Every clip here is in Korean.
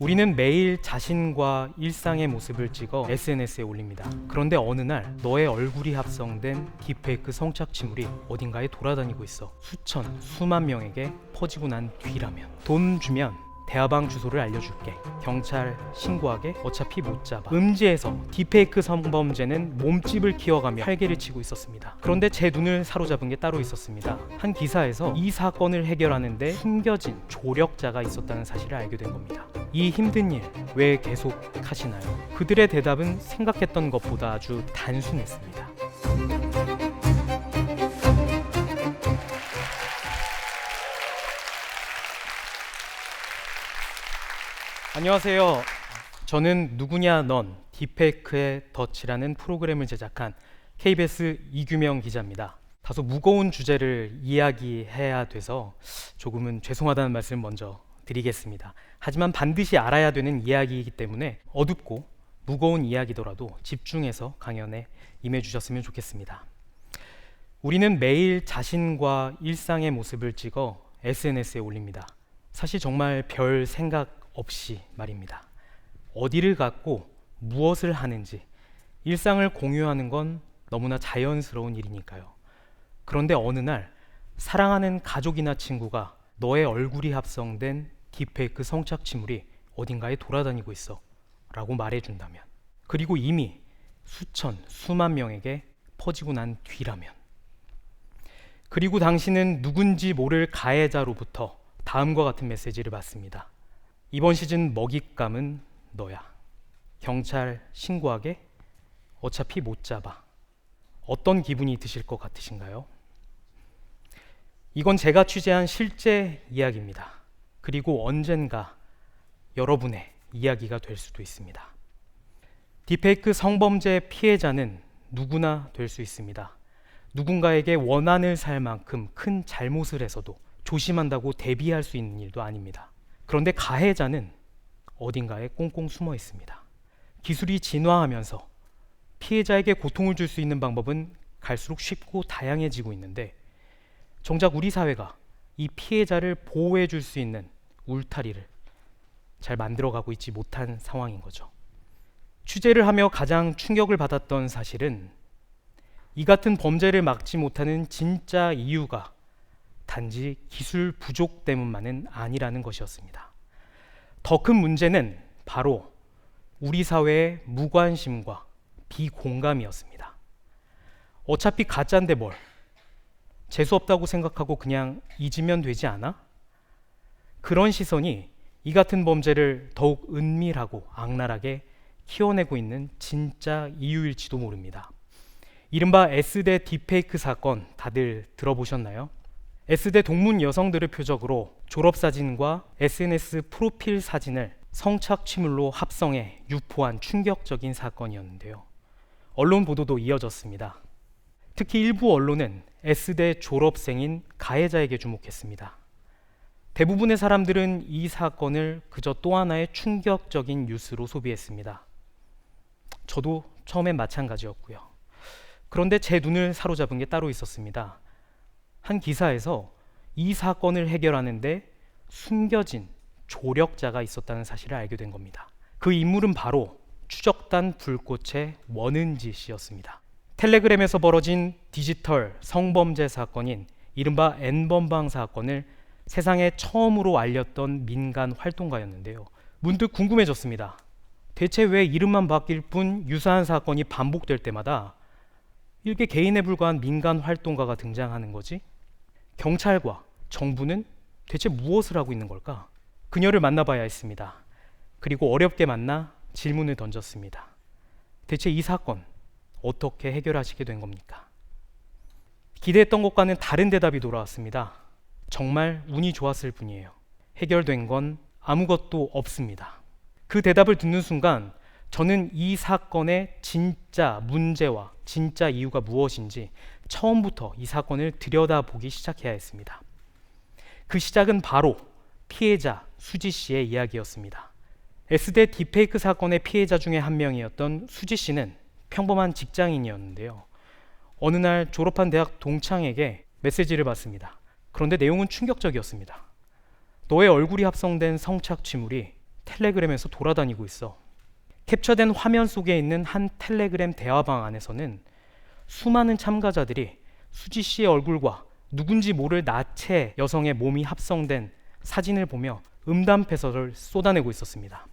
우리는 매일 자신과 일상의 모습을 찍어 SNS에 올립니다. 그런데 어느 날 너의 얼굴이 합성된 딥페이크 성착취물이 어딘가에 돌아다니고 있어. 수천, 수만 명에게 퍼지고 난 뒤라면 돈 주면 대화방 주소를 알려줄게. 경찰 신고하게 어차피 못 잡아. 음지에서 딥페이크 성범죄는 몸집을 키워가며 활개를 치고 있었습니다. 그런데 제 눈을 사로잡은 게 따로 있었습니다. 한 기사에서 이 사건을 해결하는데 숨겨진 조력자가 있었다는 사실을 알게 된 겁니다. 이 힘든 일 왜 계속 하시나요? 그들의 대답은 생각했던 것보다 아주 단순했습니다. 안녕하세요. 저는 누구냐 넌 딥페이크의 덫이라는 프로그램을 제작한 KBS 이규명 기자입니다. 다소 무거운 주제를 이야기해야 돼서 조금은 죄송하다는 말씀을 먼저 드리겠습니다. 하지만 반드시 알아야 되는 이야기이기 때문에 어둡고 무거운 이야기더라도 집중해서 강연에 임해 주셨으면 좋겠습니다. 우리는 매일 자신과 일상의 모습을 찍어 SNS에 올립니다. 사실 정말 별 생각 없이 말입니다. 어디를 갔고 무엇을 하는지 일상을 공유하는 건 너무나 자연스러운 일이니까요. 그런데 어느 날 사랑하는 가족이나 친구가 너의 얼굴이 합성된 딥페이크 성착취물이 어딘가에 돌아다니고 있어 라고 말해준다면 그리고 이미 수천, 수만 명에게 퍼지고 난 뒤라면 그리고 당신은 누군지 모를 가해자로부터 다음과 같은 메시지를 받습니다. 이번 시즌 먹잇감은 너야. 경찰 신고하게? 어차피 못 잡아. 어떤 기분이 드실 것 같으신가요? 이건 제가 취재한 실제 이야기입니다. 그리고 언젠가 여러분의 이야기가 될 수도 있습니다. 딥페이크 성범죄 피해자는 누구나 될 수 있습니다. 누군가에게 원한을 살 만큼 큰 잘못을 해서도 조심한다고 대비할 수 있는 일도 아닙니다. 그런데 가해자는 어딘가에 꽁꽁 숨어 있습니다. 기술이 진화하면서 피해자에게 고통을 줄 수 있는 방법은 갈수록 쉽고 다양해지고 있는데 정작 우리 사회가 이 피해자를 보호해 줄 수 있는 울타리를 잘 만들어가고 있지 못한 상황인 거죠. 취재를 하며 가장 충격을 받았던 사실은 이 같은 범죄를 막지 못하는 진짜 이유가 단지 기술 부족 때문만은 아니라는 것이었습니다. 더 큰 문제는 바로 우리 사회의 무관심과 비공감이었습니다. 어차피 가짜인데 뭘 재수 없다고 생각하고 그냥 잊으면 되지 않아? 그런 시선이 이 같은 범죄를 더욱 은밀하고 악랄하게 키워내고 있는 진짜 이유일지도 모릅니다. 이른바 S대 딥페이크 사건 다들 들어보셨나요? S대 동문 여성들을 표적으로 졸업사진과 SNS 프로필 사진을 성착취물로 합성해 유포한 충격적인 사건이었는데요. 언론 보도도 이어졌습니다. 특히 일부 언론은 S대 졸업생인 가해자에게 주목했습니다. 대부분의 사람들은 이 사건을 그저 또 하나의 충격적인 뉴스로 소비했습니다. 저도 처음엔 마찬가지였고요. 그런데 제 눈을 사로잡은 게 따로 있었습니다. 한 기사에서 이 사건을 해결하는데 숨겨진 조력자가 있었다는 사실을 알게 된 겁니다. 그 인물은 바로 추적단 불꽃의 원은지 씨였습니다. 텔레그램에서 벌어진 디지털 성범죄 사건인 이른바 N번방 사건을 세상에 처음으로 알렸던 민간 활동가였는데요. 문득 궁금해졌습니다. 대체 왜 이름만 바뀔 뿐 유사한 사건이 반복될 때마다 일개 개인에 불과한 민간 활동가가 등장하는 거지? 경찰과 정부는 대체 무엇을 하고 있는 걸까? 그녀를 만나봐야 했습니다. 그리고 어렵게 만나 질문을 던졌습니다. 대체 이 사건 어떻게 해결하시게 된 겁니까? 기대했던 것과는 다른 대답이 돌아왔습니다. 정말 운이 좋았을 뿐이에요. 해결된 건 아무것도 없습니다. 그 대답을 듣는 순간 저는 이 사건의 진짜 문제와 진짜 이유가 무엇인지 처음부터 이 사건을 들여다보기 시작해야 했습니다. 그 시작은 바로 피해자 수지 씨의 이야기였습니다. S대 딥페이크 사건의 피해자 중에 한 명이었던 수지 씨는 평범한 직장인이었는데요. 어느 날 졸업한 대학 동창에게 메시지를 받습니다. 그런데 내용은 충격적이었습니다. 너의 얼굴이 합성된 성착취물이 텔레그램에서 돌아다니고 있어. 캡처된 화면 속에 있는 한 텔레그램 대화방 안에서는 수많은 참가자들이 수지 씨의 얼굴과 누군지 모를 나체 여성의 몸이 합성된 사진을 보며 음담패설을 쏟아내고 있었습니다.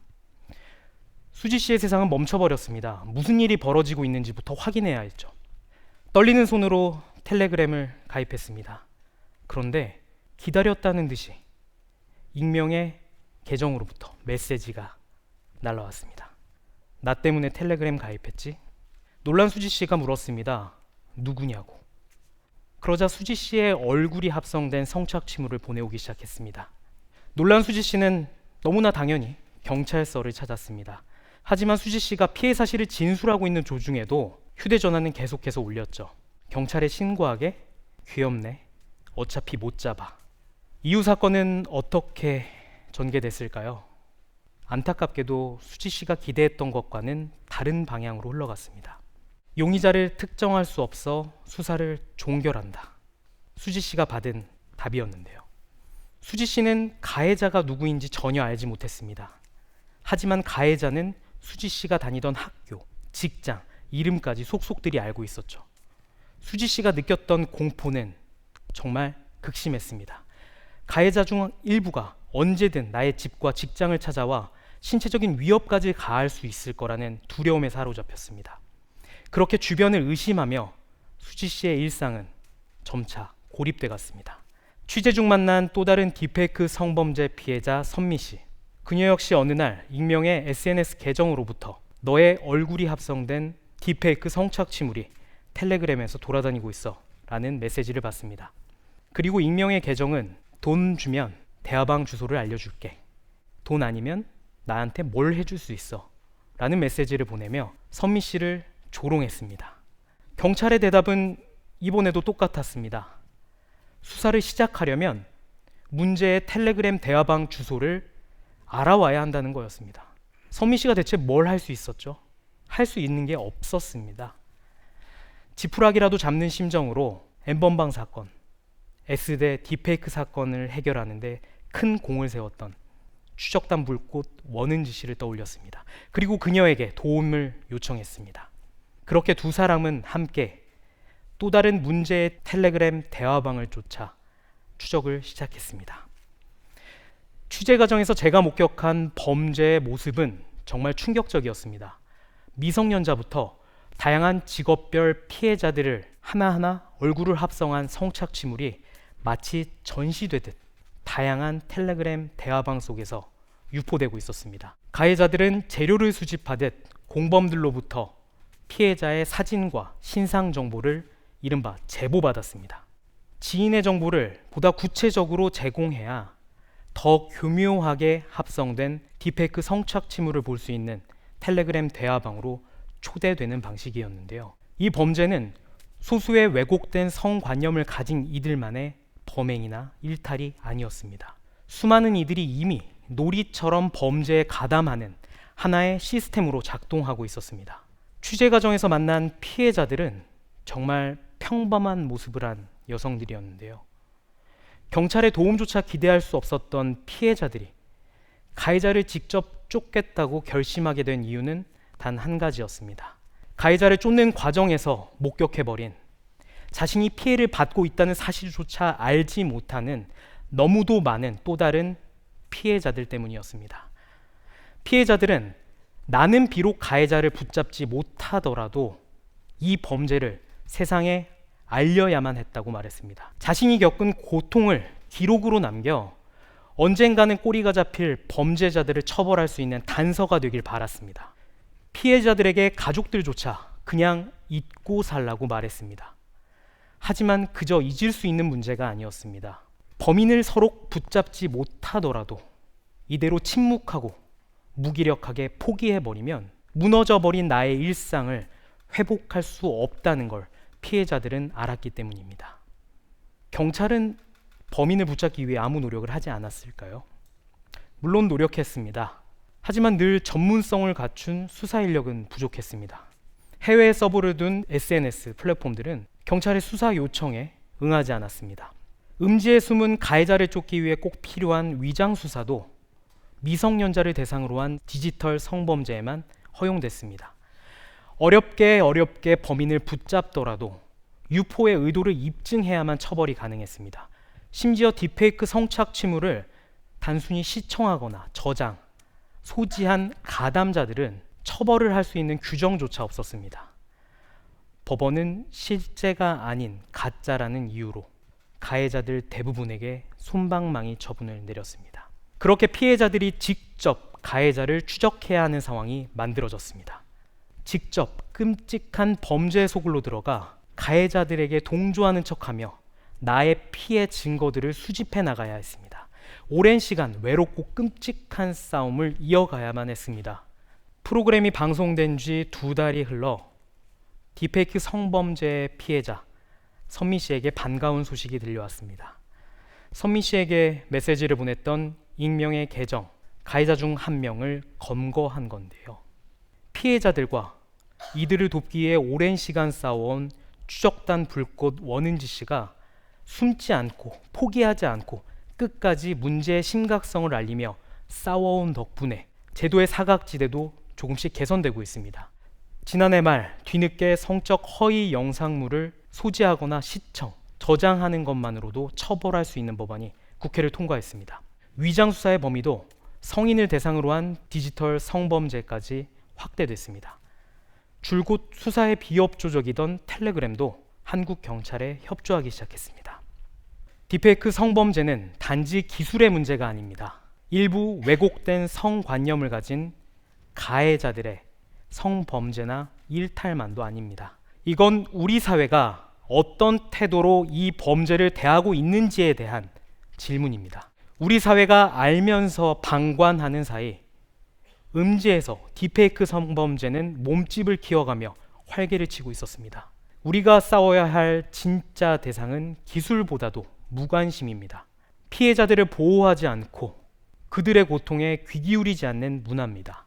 수지 씨의 세상은 멈춰버렸습니다. 무슨 일이 벌어지고 있는지부터 확인해야 했죠. 떨리는 손으로 텔레그램을 가입했습니다. 그런데 기다렸다는 듯이 익명의 계정으로부터 메시지가 날라왔습니다. 나 때문에 텔레그램 가입했지? 놀란 수지 씨가 물었습니다. 누구냐고. 그러자 수지 씨의 얼굴이 합성된 성착취물을 보내오기 시작했습니다. 놀란 수지 씨는 너무나 당연히 경찰서를 찾았습니다. 하지만 수지 씨가 피해 사실을 진술하고 있는 조중에도 휴대전화는 계속해서 울렸죠. 경찰에 신고하게 귀엽네. 어차피 못 잡아. 이후 사건은 어떻게 전개됐을까요? 안타깝게도 수지 씨가 기대했던 것과는 다른 방향으로 흘러갔습니다. 용의자를 특정할 수 없어 수사를 종결한다. 수지 씨가 받은 답이었는데요. 수지 씨는 가해자가 누구인지 전혀 알지 못했습니다. 하지만 가해자는 수지 씨가 다니던 학교, 직장, 이름까지 속속들이 알고 있었죠. 수지 씨가 느꼈던 공포는 정말 극심했습니다. 가해자 중 일부가 언제든 나의 집과 직장을 찾아와 신체적인 위협까지 가할 수 있을 거라는 두려움에 사로잡혔습니다. 그렇게 주변을 의심하며 수지 씨의 일상은 점차 고립돼 갔습니다. 취재 중 만난 또 다른 디페이크 성범죄 피해자 선미 씨. 그녀 역시 어느 날 익명의 SNS 계정으로부터 너의 얼굴이 합성된 디페이크 성착취물이 텔레그램에서 돌아다니고 있어 라는 메시지를 받습니다. 그리고 익명의 계정은 돈 주면 대화방 주소를 알려줄게. 돈 아니면 나한테 뭘 해줄 수 있어. 라는 메시지를 보내며 선미 씨를 조롱했습니다. 경찰의 대답은 이번에도 똑같았습니다. 수사를 시작하려면 문제의 텔레그램 대화방 주소를 알아와야 한다는 거였습니다. 선미 씨가 대체 뭘 할 수 있었죠? 할 수 있는 게 없었습니다. 지푸라기라도 잡는 심정으로 엠번방 사건, S대 디페이크 사건을 해결하는데 큰 공을 세웠던 추적단 불꽃 원은지 씨를 떠올렸습니다. 그리고 그녀에게 도움을 요청했습니다. 그렇게 두 사람은 함께 또 다른 문제의 텔레그램 대화방을 쫓아 추적을 시작했습니다. 취재 과정에서 제가 목격한 범죄의 모습은 정말 충격적이었습니다. 미성년자부터 다양한 직업별 피해자들을 하나하나 얼굴을 합성한 성착취물이 마치 전시되듯 다양한 텔레그램 대화방 속에서 유포되고 있었습니다. 가해자들은 재료를 수집하듯 공범들로부터 피해자의 사진과 신상 정보를 이른바 제보받았습니다. 지인의 정보를 보다 구체적으로 제공해야 더 교묘하게 합성된 디페이크 성착취물을 볼 수 있는 텔레그램 대화방으로 초대되는 방식이었는데요. 이 범죄는 소수의 왜곡된 성관념을 가진 이들만의 범행이나 일탈이 아니었습니다. 수많은 이들이 이미 놀이처럼 범죄에 가담하는 하나의 시스템으로 작동하고 있었습니다. 취재 과정에서 만난 피해자들은 정말 평범한 모습을 한 여성들이었는데요. 경찰의 도움조차 기대할 수 없었던 피해자들이 가해자를 직접 쫓겠다고 결심하게 된 이유는 단 한 가지였습니다. 가해자를 쫓는 과정에서 목격해버린 자신이 피해를 받고 있다는 사실조차 알지 못하는 너무도 많은 또 다른 피해자들 때문이었습니다. 피해자들은 나는 비록 가해자를 붙잡지 못하더라도 이 범죄를 세상에 알려야만 했다고 말했습니다. 자신이 겪은 고통을 기록으로 남겨 언젠가는 꼬리가 잡힐 범죄자들을 처벌할 수 있는 단서가 되길 바랐습니다. 피해자들에게 가족들조차 그냥 잊고 살라고 말했습니다. 하지만 그저 잊을 수 있는 문제가 아니었습니다. 범인을 서로 붙잡지 못하더라도 이대로 침묵하고 무기력하게 포기해버리면 무너져버린 나의 일상을 회복할 수 없다는 걸 피해자들은 알았기 때문입니다. 경찰은 범인을 붙잡기 위해 아무 노력을 하지 않았을까요? 물론 노력했습니다. 하지만 늘 전문성을 갖춘 수사 인력은 부족했습니다. 해외에 서버를 둔 SNS 플랫폼들은 경찰의 수사 요청에 응하지 않았습니다. 음지에 숨은 가해자를 쫓기 위해 꼭 필요한 위장 수사도 미성년자를 대상으로 한 디지털 성범죄에만 허용됐습니다. 어렵게 어렵게 범인을 붙잡더라도 유포의 의도를 입증해야만 처벌이 가능했습니다. 심지어 딥페이크 성착취물을 단순히 시청하거나 저장, 소지한 가담자들은 처벌을 할 수 있는 규정조차 없었습니다. 법원은 실제가 아닌 가짜라는 이유로 가해자들 대부분에게 손방망이 처분을 내렸습니다. 그렇게 피해자들이 직접 가해자를 추적해야 하는 상황이 만들어졌습니다. 직접 끔찍한 범죄 속으로 들어가 가해자들에게 동조하는 척하며 나의 피해 증거들을 수집해 나가야 했습니다. 오랜 시간 외롭고 끔찍한 싸움을 이어가야만 했습니다. 프로그램이 방송된 지 두 달이 흘러 디페이크 성범죄 피해자 선미 씨에게 반가운 소식이 들려왔습니다. 선미 씨에게 메시지를 보냈던 익명의 계정 가해자 중 한 명을 검거한 건데요. 피해자들과 이들을 돕기 위해 오랜 시간 싸워온 추적단 불꽃 원은지 씨가 숨지 않고 포기하지 않고 끝까지 문제의 심각성을 알리며 싸워온 덕분에 제도의 사각지대도 조금씩 개선되고 있습니다. 지난해 말 뒤늦게 성적 허위 영상물을 소지하거나 시청, 저장하는 것만으로도 처벌할 수 있는 법안이 국회를 통과했습니다. 위장 수사의 범위도 성인을 대상으로 한 디지털 성범죄까지 확대됐습니다. 줄곧 수사의 비협조적이던 텔레그램도 한국 경찰에 협조하기 시작했습니다. 디페이크 성범죄는 단지 기술의 문제가 아닙니다. 일부 왜곡된 성관념을 가진 가해자들의 성범죄나 일탈만도 아닙니다. 이건 우리 사회가 어떤 태도로 이 범죄를 대하고 있는지에 대한 질문입니다. 우리 사회가 알면서 방관하는 사이 음지에서 디페이크 성범죄는 몸집을 키워가며 활개를 치고 있었습니다. 우리가 싸워야 할 진짜 대상은 기술보다도 무관심입니다. 피해자들을 보호하지 않고 그들의 고통에 귀 기울이지 않는 문화입니다.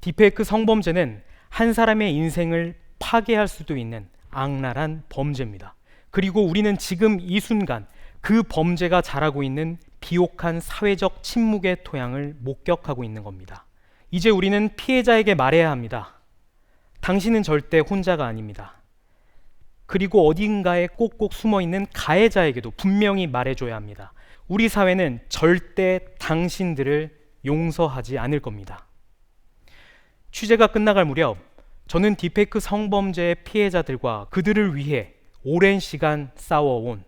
디페이크 성범죄는 한 사람의 인생을 파괴할 수도 있는 악랄한 범죄입니다. 그리고 우리는 지금 이 순간 그 범죄가 자라고 있는 비옥한 사회적 침묵의 토양을 목격하고 있는 겁니다. 이제 우리는 피해자에게 말해야 합니다. 당신은 절대 혼자가 아닙니다. 그리고 어딘가에 꼭꼭 숨어 있는 가해자에게도 분명히 말해줘야 합니다. 우리 사회는 절대 당신들을 용서하지 않을 겁니다. 취재가 끝나갈 무렵 저는 디페이크 성범죄 피해자들과 그들을 위해 오랜 시간 싸워온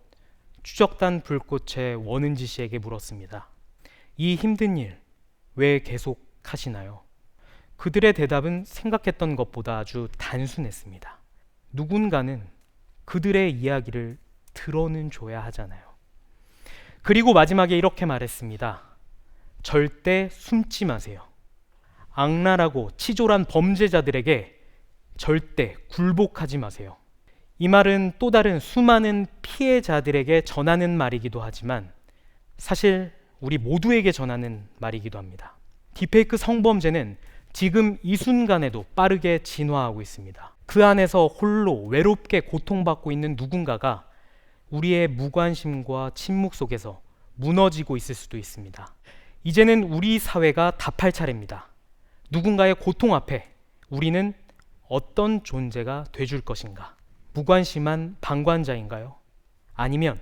추적단 불꽃의 원은지 씨에게 물었습니다. 이 힘든 일 왜 계속 하시나요? 그들의 대답은 생각했던 것보다 아주 단순했습니다. 누군가는 그들의 이야기를 들어는 줘야 하잖아요. 그리고 마지막에 이렇게 말했습니다. 절대 숨지 마세요. 악랄하고 치졸한 범죄자들에게 절대 굴복하지 마세요. 이 말은 또 다른 수많은 피해자들에게 전하는 말이기도 하지만 사실 우리 모두에게 전하는 말이기도 합니다. 디페이크 성범죄는 지금 이 순간에도 빠르게 진화하고 있습니다. 그 안에서 홀로 외롭게 고통받고 있는 누군가가 우리의 무관심과 침묵 속에서 무너지고 있을 수도 있습니다. 이제는 우리 사회가 답할 차례입니다. 누군가의 고통 앞에 우리는 어떤 존재가 돼줄 것인가? 무관심한 방관자인가요? 아니면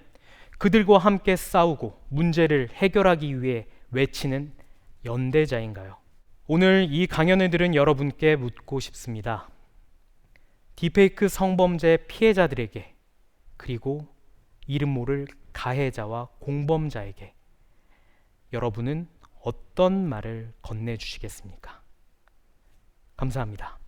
그들과 함께 싸우고 문제를 해결하기 위해 외치는 연대자인가요? 오늘 이 강연을 들은 여러분께 묻고 싶습니다. 디페이크 성범죄 피해자들에게 그리고 이름 모를 가해자와 공범자에게 여러분은 어떤 말을 건네주시겠습니까? 감사합니다.